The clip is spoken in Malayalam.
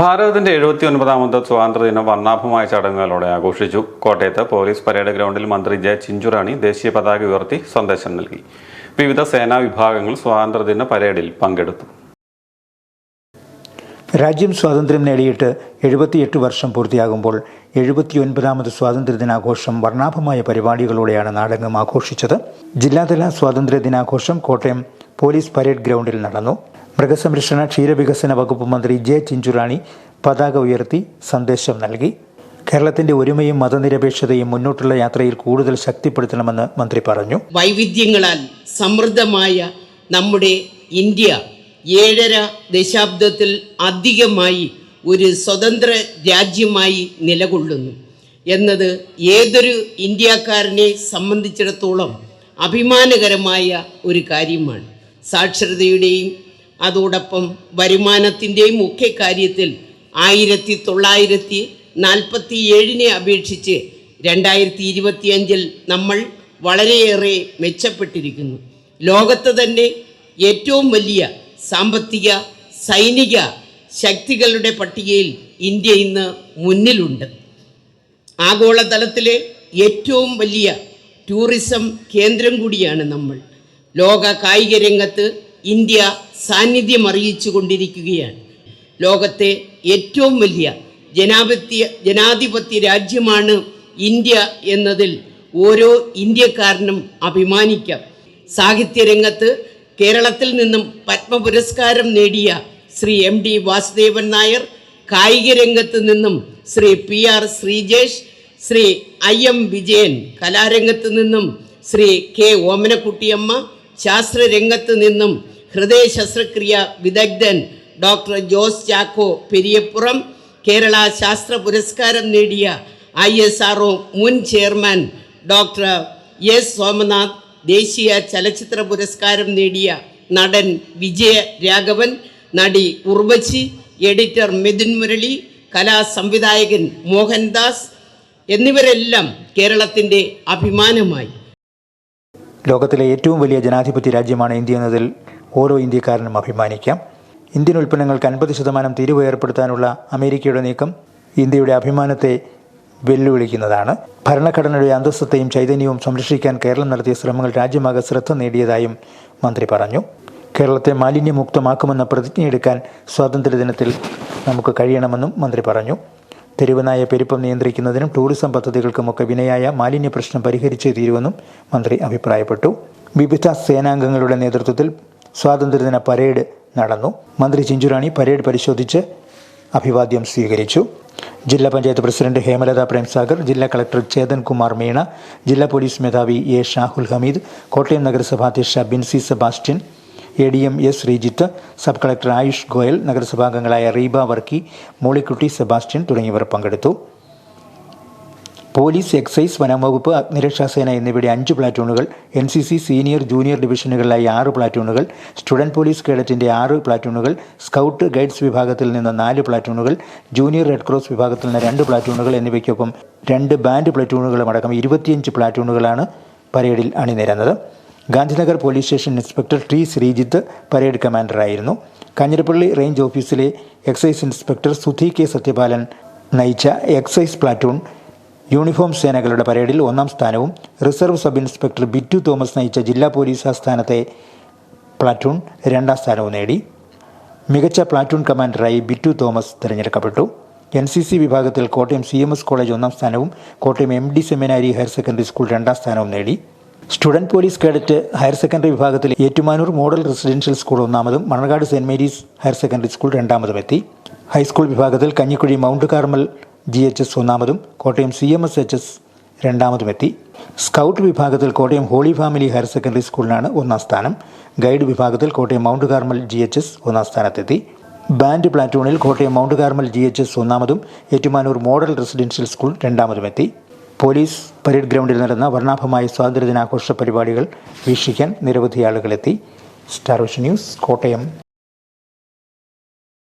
ഭാരതത്തിന്റെ എഴുപത്തി ഒൻപതാമത് സ്വാതന്ത്ര്യദിനം വർണാഭമായ ചടങ്ങുകളോടെ ആഘോഷിച്ചു. കോട്ടയത്ത് പോലീസ് പരേഡ് ഗ്രൗണ്ടിൽ മന്ത്രി ജെ ചിഞ്ചുറാണി ദേശീയ പതാക ഉയർത്തി സന്ദേശം നൽകി. വിവിധ സേനാ വിഭാഗങ്ങൾ സ്വാതന്ത്ര്യദിന പരേഡിൽ പങ്കെടുത്തു. രാജ്യം സ്വാതന്ത്ര്യം നേടിയിട്ട് എഴുപത്തിയെട്ട് വർഷം പൂർത്തിയാകുമ്പോൾ എഴുപത്തിയൊൻപതാമത് സ്വാതന്ത്ര്യദിനാഘോഷം വർണാഭമായ പരിപാടികളോടെയാണ് നാടെങ്ങും ആഘോഷിച്ചത്. ജില്ലാതല സ്വാതന്ത്ര്യ ദിനാഘോഷം കോട്ടയം പോലീസ് പരേഡ് ഗ്രൗണ്ടിൽ നടന്നു. മൃഗസംരക്ഷണ ക്ഷീരവികസന വകുപ്പ് മന്ത്രി ജെ ചിഞ്ചുറാണി പതാക ഉയർത്തി സന്ദേശം നൽകി. കേരളത്തിന്റെ ഒരുമയും മതനിരപേക്ഷതയും മുന്നോട്ടുള്ള യാത്രയിൽ കൂടുതൽ ശക്തിപ്പെടുത്തണമെന്ന് മന്ത്രി പറഞ്ഞു. വൈവിധ്യങ്ങളാൽ സമൃദ്ധമായ നമ്മുടെ ഇന്ത്യ ഏഴര ദശാബ്ദത്തിൽ അധികമായി ഒരു സ്വതന്ത്ര രാജ്യമായി നിലകൊള്ളുന്നു എന്നത് ഏതൊരു ഇന്ത്യക്കാരനെ സംബന്ധിച്ചിടത്തോളം അഭിമാനകരമായ ഒരു കാര്യമാണ്. സാക്ഷരതയുടെയും അതോടൊപ്പം വരുമാനത്തിന്റെയും ഒക്കെ കാര്യത്തിൽ ആയിരത്തി തൊള്ളായിരത്തി നാൽപ്പത്തി ഏഴിനെ അപേക്ഷിച്ച് രണ്ടായിരത്തി ഇരുപത്തി അഞ്ചിൽ നമ്മൾ വളരെയേറെ മെച്ചപ്പെട്ടിരിക്കുന്നു. ലോകത്ത് തന്നെ ഏറ്റവും വലിയ സാമ്പത്തിക സൈനിക ശക്തികളുടെ പട്ടികയിൽ ഇന്ത്യ ഇന്ന് മുന്നിലുണ്ട്. ആഗോളതലത്തിലെ ഏറ്റവും വലിയ ടൂറിസം കേന്ദ്രം കൂടിയാണ് നമ്മൾ. ലോക കായിക രംഗത്ത് ഇന്ത്യ സാന്നിധ്യം അറിയിച്ചു കൊണ്ടിരിക്കുകയാണ്. ലോകത്തെ ഏറ്റവും വലിയ ജനാധിപത്യ ജനാധിപത്യ രാജ്യമാണ് ഇന്ത്യ എന്നതിൽ ഓരോ ഇന്ത്യക്കാരനും അഭിമാനിക്കാം. സാഹിത്യരംഗത്ത് കേരളത്തിൽ നിന്നും പത്മ പുരസ്കാരം നേടിയ ശ്രീ എം ഡി വാസുദേവൻ നായർ കായിക രംഗത്ത് നിന്നും Shri P R Sreejesh Shri I M Vijayan കലാരംഗത്ത് നിന്നും ശ്രീ കെ ഓമനക്കുട്ടിയമ്മ ശാസ്ത്രരംഗത്ത് നിന്നും ഹൃദയ ശസ്ത്രക്രിയ വിദഗ്ധൻ ഡോക്ടർ ജോസ് ചാക്കോ പെരിയപ്പുറം കേരള ശാസ്ത്ര പുരസ്കാരം നേടിയ ഐ എസ് ആർ മുൻ ചെയർമാൻ ഡോക്ടർ എസ് സോമനാഥ് ദേശീയ ചലച്ചിത്ര പുരസ്കാരം നേടിയ നടൻ വിജയ രാഘവൻ നടി ഉർവശി എഡിറ്റർ മിഥുൻ മുരളി കലാ സംവിധായകൻ മോഹൻദാസ് എന്നിവരെല്ലാം കേരളത്തിന്റെ അഭിമാനമായി. ലോകത്തിലെ ഏറ്റവും വലിയ ജനാധിപത്യ രാജ്യമാണ് ഇന്ത്യ എന്നതിൽ ഓരോ ഇന്ത്യക്കാരനും അഭിമാനിക്കാം. ഇന്ത്യൻ ഉൽപ്പന്നങ്ങൾക്ക് അൻപത് ശതമാനം തീരുവ ഏർപ്പെടുത്താനുള്ള അമേരിക്കയുടെ നീക്കം ഇന്ത്യയുടെ അഭിമാനത്തെ വെല്ലുവിളിക്കുന്നതാണ്. ഭരണഘടനയുടെ അന്തസ്സത്തെയും ചൈതന്യവും സംരക്ഷിക്കാൻ കേരളം നടത്തിയ ശ്രമങ്ങൾ രാജ്യമാകെ ശ്രദ്ധ നേടിയതായും മന്ത്രി പറഞ്ഞു. കേരളത്തെ മാലിന്യമുക്തമാക്കുമെന്ന പ്രതിജ്ഞയെടുക്കാൻ സ്വാതന്ത്ര്യദിനത്തിൽ നമുക്ക് കഴിയണമെന്നും മന്ത്രി പറഞ്ഞു. തെരുവനായ പെരുപ്പം നിയന്ത്രിക്കുന്നതിനും ടൂറിസം പദ്ധതികൾക്കുമൊക്കെ വിനയായ മാലിന്യ പ്രശ്നം പരിഹരിച്ചേ തീരുമെന്നും മന്ത്രി അഭിപ്രായപ്പെട്ടു. വിവിധ സേനാംഗങ്ങളുടെ നേതൃത്വത്തിൽ സ്വാതന്ത്ര്യദിന പരേഡ് നടന്നു. മന്ത്രി ചിഞ്ചുറാണി പരേഡ് പരിശോധിച്ച് അഭിവാദ്യം സ്വീകരിച്ചു. ജില്ലാ പഞ്ചായത്ത് പ്രസിഡന്റ് ഹേമലത പ്രേംസാഗർ ജില്ലാ കളക്ടർ ചേതൻ കുമാർ മീണ ജില്ലാ പോലീസ് മേധാവി എ ഷാഹുൽ ഹമീദ് കോട്ടയം നഗരസഭാ അധ്യക്ഷ Binsy Sebastian A D M S Sreejith sub collector Ayush Goyal നഗരസഭാംഗങ്ങളായ Reeba Varkey Mollykutty Sebastian തുടങ്ങിയവർ പങ്കെടുത്തു. പോലീസ് എക്സൈസ് വനംവകുപ്പ് അഗ്നിരക്ഷാസേന എന്നിവയുടെ അഞ്ച് പ്ലാറ്റൂണുകൾ N C C senior junior ഡിവിഷനുകളിലായി ആറ് പ്ലാറ്റൂണുകൾ സ്റ്റുഡന്റ് പോലീസ് കേഡറ്റിന്റെ ആറ് പ്ലാറ്റൂണുകൾ സ്കൗട്ട് ഗൈഡ്സ് വിഭാഗത്തിൽ നിന്ന് നാല് പ്ലാറ്റൂണുകൾ ജൂനിയർ റെഡ് ക്രോസ് വിഭാഗത്തിൽ നിന്ന് രണ്ട് പ്ലാറ്റൂണുകൾ എന്നിവയ്ക്കൊപ്പം രണ്ട് ബാൻഡ് പ്ലാറ്റൂണുകളും അടക്കം ഇരുപത്തിയഞ്ച് പ്ലാറ്റൂണുകളാണ് പരേഡിൽ അണിനിരന്നത്. Gandhinagar police station inspector T Sreejith parade കമാൻഡറായിരുന്നു. Kanjirappally range ഓഫീസിലെ excise inspector Sudhi K Sathyapalan നയിച്ച എക്സൈസ് പ്ലാറ്റൂൺ യൂണിഫോം സേനകളുടെ പരേഡിൽ ഒന്നാം സ്ഥാനവും reserve sub inspector Bittu Thomas നയിച്ച ജില്ലാ പോലീസ് ആസ്ഥാനത്തെ പ്ലാറ്റൂൺ രണ്ടാം സ്ഥാനവും നേടി. മികച്ച പ്ലാറ്റൂൺ കമാൻഡറായി ബിറ്റു തോമസ് തിരഞ്ഞെടുക്കപ്പെട്ടു. എൻ സി സി വിഭാഗത്തിൽ Kottayam C M S college ഒന്നാം സ്ഥാനവും Kottayam M D seminary higher secondary school രണ്ടാം സ്ഥാനവും നേടി. Student police cadet higher secondary വിഭാഗത്തിൽ Ettumanoor model residential school ഒന്നാമതും Manarcad Saint Mary's higher secondary school രണ്ടാമതും എത്തി. ഹൈസ്കൂൾ വിഭാഗത്തിൽ Kanjikuzhy Mount Carmel G H S ഒന്നാമതും Kottayam C M S H S രണ്ടാമതും എത്തി. സ്കൗട്ട് വിഭാഗത്തിൽ Kottayam Holy Family higher secondary സ്കൂളിനാണ് ഒന്നാം സ്ഥാനം. ഗൈഡ് വിഭാഗത്തിൽ Kottayam mount Carmel G H S ഒന്നാം സ്ഥാനത്തെത്തി. Band പ്ലാറ്റൂണിൽ Kottayam mount Carmel G H S ഒന്നാമതും Ettumanoor model residential school രണ്ടാമതും എത്തി. പോലീസ് പരേഡ് ഗ്രൗണ്ടിൽ നടന്ന വർണാഭമായ സ്വാതന്ത്ര്യദിനാഘോഷ പരിപാടികൾ വീക്ഷിക്കാൻ നിരവധി ആളുകളെത്തി. Star vision news Kottayam.